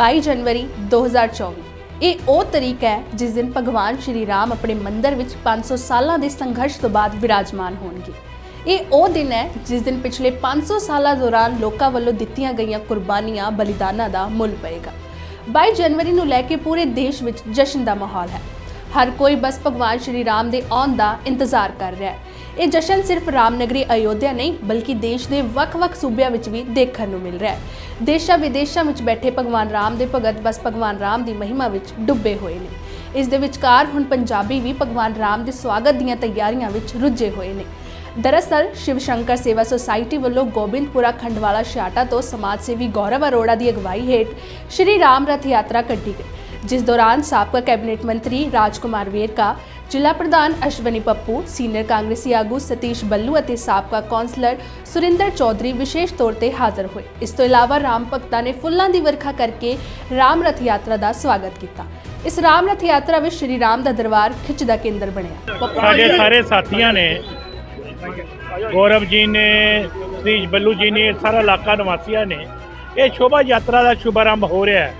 22 ਜਨਵਰੀ 2024 ਇਹ ਉਹ ਤਰੀਕ ਹੈ ਜਿਸ ਦਿਨ ਭਗਵਾਨ ਸ਼੍ਰੀ ਰਾਮ ਆਪਣੇ ਮੰਦਰ ਵਿੱਚ 500 ਸਾਲਾਂ ਦੇ ਸੰਘਰਸ਼ ਤੋਂ ਬਾਅਦ ਵਿਰਾਜਮਾਨ ਹੋਣਗੇ। ਇਹ ਉਹ ਦਿਨ ਹੈ ਜਿਸ ਦਿਨ ਪਿਛਲੇ 500 ਸਾਲਾਂ ਦੌਰਾਨ ਲੋਕਾਂ ਵੱਲੋਂ ਦਿੱਤੀਆਂ ਗਈਆਂ ਕੁਰਬਾਨੀਆਂ, ਬਲੀਦਾਨਾਂ ਦਾ ਮੁੱਲ ਪਏਗਾ। 22 ਜਨਵਰੀ ਨੂੰ ਲੈ ਕੇ ਪੂਰੇ ਦੇਸ਼ ਵਿੱਚ ਜਸ਼ਨ ਦਾ ਮਾਹੌਲ ਹੈ। ਹਰ ਕੋਈ ਬਸ ਭਗਵਾਨ ਸ਼੍ਰੀ ਰਾਮ ਦੇ ਆਉਣ ਦਾ ਇੰਤਜ਼ਾਰ ਕਰ ਰਿਹਾ ਹੈ। ਇਹ ਜਸ਼ਨ ਸਿਰਫ ਰਾਮਨਗਰੀ, ਅਯੋਧਿਆ ਨਹੀਂ, ਬਲਕਿ ਦੇਸ਼ ਦੇ ਵੱਖ-ਵੱਖ ਸੂਬਿਆਂ ਵਿੱਚ ਵੀ ਦੇਖਣ ਨੂੰ ਮਿਲ ਰਿਹਾ ਹੈ। ਦੇਸ਼ਾਂ ਵਿਦੇਸ਼ਾਂ ਵਿੱਚ ਬੈਠੇ ਭਗਵਾਨ ਰਾਮ ਦੇ ਭਗਤ ਬਸ ਭਗਵਾਨ ਰਾਮ ਦੀ ਮਹਿਮਾ ਵਿੱਚ ਡੁੱਬੇ ਹੋਏ ਨੇ। ਇਸ ਦੇ ਵਿਚਕਾਰ ਹੁਣ ਪੰਜਾਬੀ ਵੀ ਭਗਵਾਨ ਰਾਮ ਦੇ ਸਵਾਗਤ ਦੀਆਂ ਤਿਆਰੀਆਂ ਵਿੱਚ ਰੁੱਝੇ ਹੋਏ ਨੇ। ਦਰਅਸਲ, ਸ਼ਿਵ ਸ਼ੰਕਰ ਸੇਵਾ ਸੁਸਾਇਟੀ ਵੱਲੋਂ ਗੋਬਿੰਦਪੁਰਾ ਖੰਡਵਾਲਾ ਛਾਟਾ ਤੋਂ ਸਮਾਜ ਸੇਵੀ ਗੌਰਵ ਅਰੋੜਾ ਦੀ ਅਗਵਾਈ ਹੇਠ ਸ਼੍ਰੀ ਰਾਮ ਰਥ ਯਾਤਰਾ ਕੱਢੀ ਗਈ, ਜਿਸ ਦੌਰਾਨ ਸਾਬਕਾ ਕੈਬਨਿਟ ਮੰਤਰੀ ਰਾਜਕੁਮਾਰ ਵੇਰਕਾ ਜ਼ਿਲ੍ਹਾ ਪ੍ਰਧਾਨ ਅਸ਼ਵਨੀ ਪੱਪੂ ਸੀਨੀਅਰ ਕਾਂਗਰਸੀ ਆਗੂ ਸਤੀਸ਼ ਬੱਲੂ ਅਤੇ ਸਾਬਕਾ ਕੌਂਸਲਰ ਸੁਰਿੰਦਰ ਚੌਧਰੀ ਵਿਸ਼ੇਸ਼ ਤੌਰ ਤੇ ਹਾਜ਼ਰ ਹੋਏ। ਇਸ ਤੋਂ ਇਲਾਵਾ ਰਾਮ ਭਗਤਾਂ ਨੇ ਫੁੱਲਾਂ ਦੀ ਵਰਖਾ ਕਰਕੇ ਰਾਮ ਰਥ ਯਾਤਰਾ ਦਾ ਸਵਾਗਤ ਕੀਤਾ। ਇਸ ਰਾਮ ਰਥ ਯਾਤਰਾ ਵਿੱਚ ਸ਼੍ਰੀ ਰਾਮ ਦਾ ਦਰਬਾਰ ਖਿੱਚ ਦਾ ਕੇਂਦਰ ਬਣਿਆ। ਸਾਡੇ ਸਾਰੇ ਸਾਥੀਆਂ ਨੇ ਗੌਰਵ ਜੀ ਨੇ ਸਤੀਸ਼ ਬੱਲੂ ਜੀ ਨੇ ਸਾਰਾ ਇਲਾਕਾ ਨਿਵਾਸੀਆਂ ਨੇ ਇਹ ਸ਼ੋਭਾ ਯਾਤਰਾ ਦਾ ਸ਼ੁਭਾਰੰਭ ਹੋ ਰਿਹਾ ਹੈ।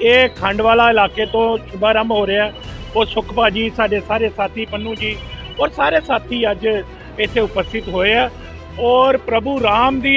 ਇਹ ਖੰਡਵਾਲਾ ਇਲਾਕੇ ਤੋਂ ਸ਼ੁਭਾਰੰਭ ਹੋ ਰਿਹਾ ਹੈ। ਉਹ ਸੁਖਪਾ ਜੀ ਸਾਡੇ ਸਾਰੇ ਸਾਥੀ ਪੰਨੂ ਜੀ ਔਰ ਸਾਰੇ ਸਾਥੀ ਅੱਜ ਇੱਥੇ ਉਪਸਥਿਤ ਹੋਏ ਆ ਔਰ ਪ੍ਰਭੂ ਰਾਮ ਦੀ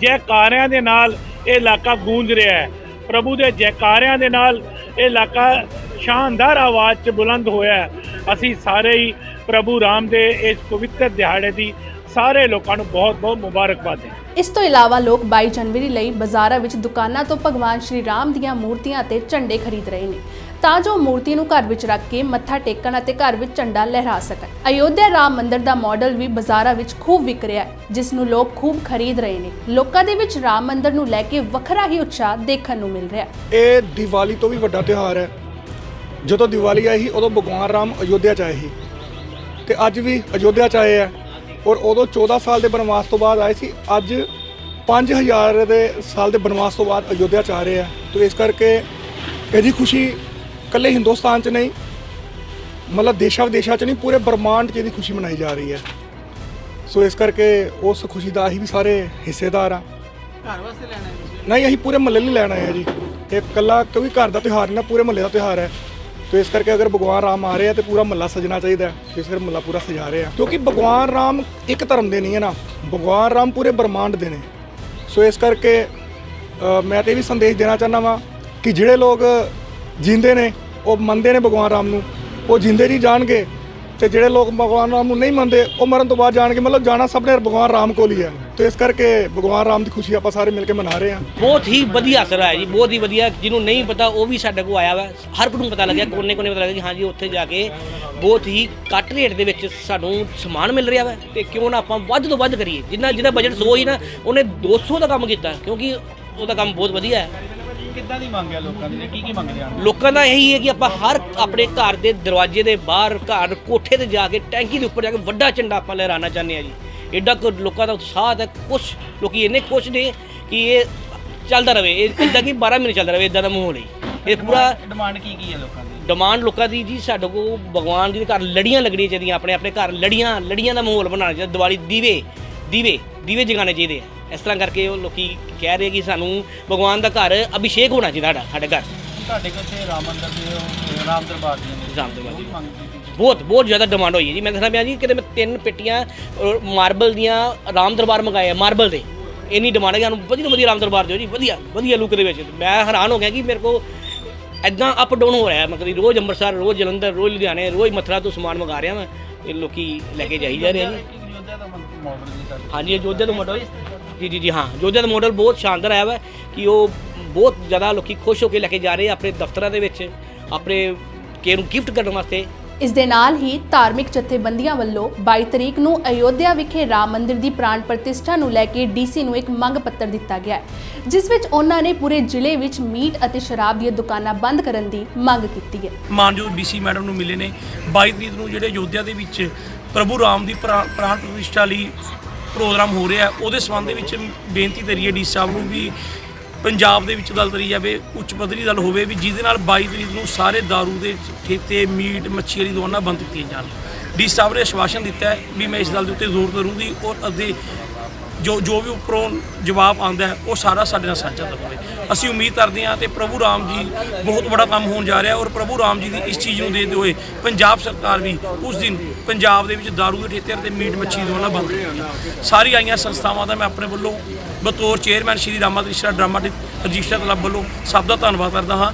ਜੈਕਾਰਿਆਂ ਦੇ ਨਾਲ ਇਹ ਇਲਾਕਾ ਗੂੰਜ ਰਿਹਾ ਹੈ। ਪ੍ਰਭੂ ਦੇ ਜੈਕਾਰਿਆਂ ਦੇ ਨਾਲ ਇਹ ਇਲਾਕਾ ਸ਼ਾਨਦਾਰ ਆਵਾਜ਼ 'ਚ ਬੁਲੰਦ ਹੋਇਆ ਅਸੀਂ ਸਾਰੇ ਹੀ ਪ੍ਰਭੂ ਰਾਮ ਦੇ ਇਸ ਪਵਿੱਤਰ ਦਿਹਾੜੇ ਦੀ ਸਾਰੇ ਲੋਕਾਂ ਨੂੰ ਬਹੁਤ-ਬਹੁਤ ਮੁਬਾਰਕਬਾਦ ਹੈ। ਇਸ ਤੋਂ ਇਲਾਵਾ ਲੋਕ 22 ਜਨਵਰੀ ਲਈ ਬਾਜ਼ਾਰਾਂ ਵਿੱਚ ਦੁਕਾਨਾਂ ਤੋਂ ਭਗਵਾਨ ਸ਼੍ਰੀ ਰਾਮ ਦੀਆਂ ਮੂਰਤੀਆਂ ਅਤੇ ਝੰਡੇ ਖਰੀਦ ਰਹੇ ਨੇ। ਤਾਂ ਜੋ ਮੂਰਤੀ ਨੂੰ ਘਰ ਵਿੱਚ ਰੱਖ ਕੇ ਮੱਥਾ ਟੇਕਣ ਅਤੇ ਘਰ ਵਿੱਚ ਝੰਡਾ ਲਹਿਰਾ ਸਕਣ। ਅਯੋਧਿਆ ਰਾਮ ਮੰਦਿਰ ਦਾ ਮਾਡਲ ਵੀ ਬਾਜ਼ਾਰਾਂ ਵਿੱਚ ਖੂਬ ਵਿਕ ਰਿਹਾ ਹੈ, ਜਿਸ ਨੂੰ ਲੋਕ ਖੂਬ ਖਰੀਦ ਰਹੇ ਨੇ। ਲੋਕਾਂ ਦੇ ਵਿੱਚ ਰਾਮ ਮੰਦਿਰ ਨੂੰ ਲੈ ਕੇ ਵੱਖਰਾ ਹੀ ਉਤਸ਼ਾਹ ਦੇਖਣ ਨੂੰ ਮਿਲ ਰਿਹਾ ਹੈ। ਇਹ ਦੀਵਾਲੀ ਤੋਂ ਵੀ ਵੱਡਾ ਤਿਉਹਾਰ ਹੈ। ਜਦੋਂ ਦੀਵਾਲੀ ਆਈ ਸੀ, ਉਦੋਂ ਭਗਵਾਨ ਰਾਮ ਅਯੋਧਿਆ ਚ ਆਏ ਸੀ। ਤੇ ਅੱਜ ਵੀ ਅਯੋਧਿਆ ਚ ਆਏ ਆ। ਔਰ ਉਦੋਂ 14 ਸਾਲ ਦੇ ਬਨਵਾਸ ਤੋਂ ਬਾਅਦ ਆਏ ਸੀ, ਅੱਜ 5000 ਦੇ ਸਾਲ ਦੇ ਬਨਵਾਸ ਤੋਂ ਬਾਅਦ ਅਯੋਧਿਆ ਚ ਆ ਰਹੇ ਆ। ਤੇ ਇਸ ਕਰਕੇ ਇਹਦੀ ਖੁਸ਼ੀ ਇਕੱਲੇ ਹਿੰਦੁਸਤਾਨ ਚ ਨਹੀਂ ਮਤਲਬ ਦੇਸ਼ਾਂ ਵਿਦੇਸ਼ਾਂ ਚ ਨਹੀਂ ਪੂਰੇ ਬ੍ਰਹਮਾਂਡ ਚ ਇਹਦੀ ਖੁਸ਼ੀ ਮਨਾਈ ਜਾ ਰਹੀ ਹੈ। ਸੋ ਇਸ ਕਰਕੇ ਉਸ ਖੁਸ਼ੀ ਦਾ ਅਸੀਂ ਵੀ ਸਾਰੇ ਹਿੱਸੇਦਾਰ ਆ ਘਰ ਵਾਸਤੇ ਲੈਣਾ ਹੈ ਨਹੀਂ ਅਸੀਂ ਪੂਰੇ ਮਹੱਲੇ ਲਈ ਲੈਣ ਆਏ ਆ ਜੀ। ਇਹ ਇਕੱਲਾ ਕਿਉਂਕਿ ਘਰ ਦਾ ਤਿਉਹਾਰ ਨਹੀਂ ਨਾ ਪੂਰੇ ਮਹੱਲੇ ਦਾ ਤਿਉਹਾਰ ਹੈ। ਤੇ ਇਸ ਕਰਕੇ ਅਗਰ ਭਗਵਾਨ ਰਾਮ ਆ ਰਹੇ ਆ ਤੇ ਪੂਰਾ ਮਹੱਲਾ ਸਜਣਾ ਚਾਹੀਦਾ ਹੈ। ਇਸ ਕਰਕੇ ਮਹੱਲਾ ਪੂਰਾ ਸਜਾ ਰਹੇ ਆ। ਕਿਉਂਕਿ ਭਗਵਾਨ ਰਾਮ ਇੱਕ ਧਰਮ ਦੇ ਨਹੀਂ ਹੈ ਨਾ। ਭਗਵਾਨ ਰਾਮ ਪੂਰੇ ਬ੍ਰਹਮਾਂਡ ਦੇ ਨੇ। ਸੋ ਇਸ ਕਰਕੇ ਅ, ਮੈਂ ਤੇ ਇਹ ਵੀ ਸੰਦੇਸ਼ ਦੇਣਾ ਚਾਹੁੰਦਾ ਵਾਂ ਕਿ ਜਿਹੜੇ ਲੋਕ ਜਿੰਦੇ ਨੇ ਉਹ ਮੰਨਦੇ ਨੇ ਭਗਵਾਨ ਰਾਮ ਨੂੰ। ਉਹ ਜਿੰਦੇ ਨਹੀਂ ਜਾਣਗੇ ਤੇ ਜਿਹੜੇ ਲੋਕ ਭਗਵਾਨ ਰਾਮ ਨੂੰ ਨਹੀਂ ਮੰਨਦੇ, ਉਹ ਮਰਨ ਤੋਂ ਬਾਅਦ ਜਾਣਗੇ। ਮਤਲਬ ਜਾਣਾ ਸਭ ਨੇ ਭਗਵਾਨ ਰਾਮ ਕੋਲ ਹੀ ਹੈ। ਤੇ ਇਸ ਕਰਕੇ ਭਗਵਾਨ ਰਾਮ ਦੀ ਖੁਸ਼ੀ ਆਪਾਂ ਸਾਰੇ ਮਿਲ ਕੇ ਮਨਾ ਰਹੇ ਹਾਂ। ਬਹੁਤ ਹੀ ਵਧੀਆ ਅਸਰ ਆਇਆ ਜੀ, ਬਹੁਤ ਹੀ ਵਧੀਆ। ਜਿਹਨੂੰ ਨਹੀਂ ਪਤਾ, ਉਹ ਵੀ ਸਾਡੇ ਕੋਲ ਆਇਆ ਵਾ। ਹਰ ਕੋਈ ਨੂੰ ਪਤਾ ਲੱਗਿਆ, ਕੋਨੇ ਕੋਨੇ ਪਤਾ ਲੱਗਿਆ ਕਿ ਹਾਂਜੀ ਉੱਥੇ ਜਾ ਕੇ ਬਹੁਤ ਹੀ ਘੱਟ ਰੇਟ ਦੇ ਵਿੱਚ ਸਾਨੂੰ ਸਮਾਨ ਮਿਲ ਰਿਹਾ ਵਾ। ਤੇ ਕਿਉਂ ਨਾ ਆਪਾਂ ਵੱਧ ਤੋਂ ਵੱਧ ਕਰੀਏ। ਜਿੰਨਾ ਜਿਹਦਾ ਬਜਟ 100 ਹੀ ਨਾ, ਉਹਨੇ 200 ਦਾ ਕੰਮ ਕੀਤਾ। ਕਿਉਂਕਿ ਉਹਦਾ ਕੰਮ ਬਹੁਤ ਵਧੀਆ ਹੈ। ਕਿੱਦਾਂ ਦੀ ਮੰਗ ਹੈ ਲੋਕਾਂ ਦੀ? ਕੀ ਕੀ ਮੰਗਦੇ ਹਨ ਲੋਕਾਂ ਦਾ ਇਹੀ ਹੈ ਕਿ ਆਪਾਂ ਹਰ ਆਪਣੇ ਘਰ ਦੇ ਦਰਵਾਜ਼ੇ ਦੇ ਬਾਹਰ ਘਰ ਕੋਠੇ ਤੇ ਜਾ ਕੇ ਟੈਂਕੀ ਦੇ ਉੱਪਰ ਜਾ ਕੇ ਵੱਡਾ ਝੰਡਾ ਆਪਾਂ ਲਹਿਰਾਣਾ ਚਾਹੁੰਦੇ ਆ ਜੀ। ਐਡਾ ਕੁ ਲੋਕਾਂ ਦਾ ਉਤਸ਼ਾਹ ਹੈ ਕੁਛ ਲੋਕੀ ਇੰਨੇ ਖੁਸ਼ ਨੇ ਕਿ ਇਹ ਚੱਲਦਾ ਰਵੇ ਇਹ ਇਦਾਂ ਕਿ 12 ਮਹੀਨੇ ਚੱਲਦਾ ਰਵੇ ਇਦਾਂ ਦਾ ਮਾਹੌਲ ਹੈ ਇਹ ਪੂਰਾ ਡਿਮਾਂਡ ਕੀ ਕੀ ਹੈ ਲੋਕਾਂ ਦੀ? ਡਿਮਾਂਡ ਲੋਕਾਂ ਦੀ ਜੀ ਸਾਡੇ ਕੋਲ ਭਗਵਾਨ ਜੀ ਦੇ ਘਰ ਲੜੀਆਂ ਲੱਗਣੀਆਂ ਚਾਹੀਦੀਆਂ ਆਪਣੇ ਆਪਣੇ ਘਰ ਲੜੀਆਂ ਲੜੀਆਂ ਦਾ ਮਾਹੌਲ ਬਣਾਉਣਾ ਚਾਹੀਦਾ। ਦੀਵਾਲੀ ਦੀਵੇ ਦੀਵੇ ਦੀਵੇ ਜਗਾਉਣੇ ਚਾਹੀਦੇ ਆ। ਇਸ ਤਰ੍ਹਾਂ ਕਰਕੇ ਉਹ ਲੋਕੀ ਕਹਿ ਰਹੇ ਕਿ ਸਾਨੂੰ ਭਗਵਾਨ ਦਾ ਘਰ ਅਭਿਸ਼ੇਕ ਹੋਣਾ ਚਾਹੀਦਾ ਸਾਡਾ ਸਾਡੇ ਘਰ। ਤੁਹਾਡੇ ਕੋਲ ਇੱਥੇ ਰਾਮ ਮੰਦਿਰ ਦੇ ਰਾਮ ਦਰਬਾਰ ਨੇ। ਰਾਮ ਦਰਬਾਰ ਸੀ। ਬਹੁਤ ਬਹੁਤ ਜ਼ਿਆਦਾ ਡਿਮਾਂਡ ਹੋਈ ਹੈ ਜੀ। ਮੈਂ ਦੱਸਣਾ ਪਿਆ ਜੀ ਕਿਤੇ ਮੈਂ ਤਿੰਨ ਪੇਟੀਆਂ ਮਾਰਬਲ ਦੀਆਂ ਰਾਮ ਦਰਬਾਰ ਮੰਗਾਏ ਮਾਰਬਲ ਦੇ। ਇੰਨੀ ਡਿਮਾਂਡ ਹੈ ਸਾਨੂੰ ਵਧੀਆ ਤੋਂ ਵਧੀਆ ਰਾਮ ਦਰਬਾਰ ਦਿਓ ਜੀ ਵਧੀਆ ਵਧੀਆ ਲੁੱਕ ਦੇ ਵਿੱਚ। ਮੈਂ ਹੈਰਾਨ ਹੋ ਗਿਆ ਕਿ ਮੇਰੇ ਕੋ ਐਦਾਂ ਅਪ ਡਾਊਨ ਹੋ ਰਿਹਾ ਹੈ। ਮੈਂ ਕਦੀ ਰੋਜ਼ ਅੰਮ੍ਰਿਤਸਰ ਰੋਜ਼ ਜਲੰਧਰ ਰੋਜ਼ ਲੁਧਿਆਣੇ ਰੋਜ਼ ਮਥੁਰਾ ਤੋਂ ਸਮਾਨ ਮੰਗਾ ਰਿਹਾ ਮੈਂ। ਇਹ ਲੋਕੀ ਲੈ ਕੇ ਜਾਈ ਜਾ ਰਹੇ ਆ ਜੀ। ਕਿ ਅਯੋਧਿਆ ਦਾ ਮਾਡਲ ਜੀ ਜੀ ਜੀ ਹਾਂ। ਜੋਧੇ ਦਾ ਮਾਡਲ ਬਹੁਤ ਸ਼ਾਨਦਾਰ ਆਇਆ ਵਾ ਕਿ ਉਹ ਬਹੁਤ ਜ਼ਿਆਦਾ ਲੋਕੀ ਖੁਸ਼ ਹੋ ਕੇ ਲੈ ਕੇ ਜਾ ਰਹੇ ਆ ਆਪਣੇ ਦਫ਼ਤਰਾਂ ਦੇ ਵਿੱਚ ਆਪਣੇ ਕੇ ਨੂੰ ਗਿਫਟ ਕਰਨ ਵਾਸਤੇ। ਇਸ ਦੇ ਨਾਲ ਹੀ ਧਾਰਮਿਕ ਜਥੇਬੰਦੀਆਂ ਵੱਲੋਂ 22 ਤਰੀਕ ਨੂੰ ਅਯੋਧਿਆ ਵਿਖੇ ਰਾਮ ਮੰਦਿਰ ਦੀ ਪ੍ਰਾਣ ਪ੍ਰਤਿਸ਼ਠਾ ਨੂੰ ਲੈ ਕੇ ਡੀਸੀ ਨੂੰ ਇੱਕ ਮੰਗ ਪੱਤਰ ਦਿੱਤਾ ਗਿਆ ਹੈ ਜਿਸ ਵਿੱਚ ਉਹਨਾਂ ਨੇ ਪੂਰੇ ਜ਼ਿਲ੍ਹੇ ਵਿੱਚ ਮੀਟ ਅਤੇ ਸ਼ਰਾਬ ਦੀਆਂ ਦੁਕਾਨਾਂ ਬੰਦ ਕਰਨ ਦੀ ਮੰਗ ਕੀਤੀ ਹੈ। ਮਾਨਯੋਗ ਡੀਸੀ ਮੈਡਮ ਨੂੰ ਮਿਲੇ ਨੇ। 22 ਤਰੀਕ ਨੂੰ ਜਿਹੜੇ ਯੋਧਿਆ ਦੇ ਵਿੱਚ ਪ੍ਰਭੂ ਰਾਮ ਦੀ ਪ੍ਰਾ- ਪ੍ਰਾਣ ਪ੍ਰਤਿਸ਼ਠਾ ਲਈ ਪ੍ਰੋਗਰਾਮ ਹੋ ਰਿਹਾ ਉਹਦੇ ਸੰਬੰਧ ਦੇ ਵਿੱਚ ਬੇਨਤੀ ਕਰੀਏ ਡੀ ਸਾਹਿਬ ਨੂੰ ਵੀ ਪੰਜਾਬ ਦੇ ਵਿੱਚ ਗੱਲ ਕਰੀ ਜਾਵੇ, ਉੱਚ ਪੱਧਰੀ ਗੱਲ ਹੋਵੇ ਵੀ ਜਿਹਦੇ ਨਾਲ 22 ਤਰੀਕ ਨੂੰ ਸਾਰੇ दारू ਦੇ ਠੇਕੇ, ਮੀਟ, ਮੱਛੀ ਵਾਲੀ ਦੁਕਾਨਾਂ ਬੰਦ ਕੀਤੀਆਂ ਜਾਣ। ਡੀ ਸਾਹਿਬ ਨੇ ਆਸ਼ਵਾਸਨ ਦਿੱਤਾ ਵੀ ਮੈਂ ਇਸ ਗੱਲ ਦੇ ਉੱਤੇ ਜ਼ੋਰ ਕਰੂੰਗੀ ਔਰ ਅੱਗੇ ਜੋ ਜੋ ਵੀ ਉੱਪਰੋਂ ਜਵਾਬ ਆਉਂਦਾ ਉਹ ਸਾਰਾ ਸਾਡੇ ਨਾਲ ਸਾਂਝਾ ਹੋਵੇ ਅਸੀਂ ਉਮੀਦ ਕਰਦੇ ਹਾਂ ਤੇ ਪ੍ਰਭੂ ਰਾਮ ਜੀ ਬਹੁਤ ਬੜਾ ਕੰਮ ਹੋਣ ਜਾ ਰਿਹਾ ਔਰ ਪ੍ਰਭੂ ਰਾਮ ਜੀ ਦੀ ਇਸ ਚੀਜ਼ ਨੂੰ ਦੇਖਦੇ ਹੋਏ ਪੰਜਾਬ ਸਰਕਾਰ ਵੀ ਉਸ ਦਿਨ ਪੰਜਾਬ ਦੇ ਵਿੱਚ ਦਾਰੂ ਦੇ ਠੇਕੇ ਤੇ ਮੀਟ ਮੱਛੀ ਦੋਨਾਂ ਬੰਦ ਕਰੇਗੀ ਸਾਰੀ ਆਈਆਂ ਸੰਸਥਾਵਾਂ ਦਾ ਮੈਂ ਆਪਣੇ ਵੱਲੋਂ ਬਤੌਰ chairman Shri Rama Krishna drama register club ਵੱਲੋਂ ਸਭ ਦਾ ਧੰਨਵਾਦ ਕਰਦਾ ਹਾਂ।